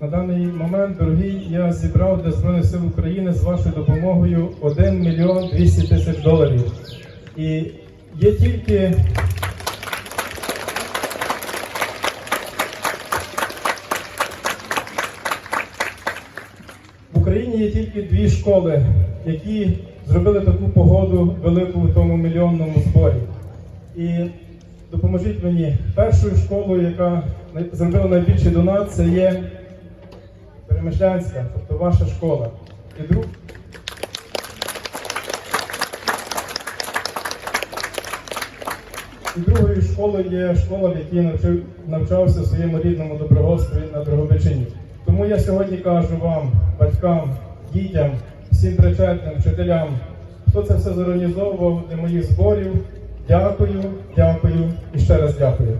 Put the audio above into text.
На даний момент, дорогі, я зібрав для Збройних сил України з вашою допомогою 1 мільйон 200 тисяч доларів. І є тільки Україні є тільки дві школи, які зробили таку погоду велику в тому мільйонному зборі. І допоможіть мені, першою школою, яка зробила найбільший донат, це є Перемишлянська, тобто ваша школа. І друг... І другою школою є школа, в якій навчався в своєму рідному добровольстві на Дрогобичині. Тому я сьогодні кажу вам, батькам, дітям, всім причетним, вчителям, хто це все зорганізовував для моїх зборів. Дякую, дякую і ще раз дякую.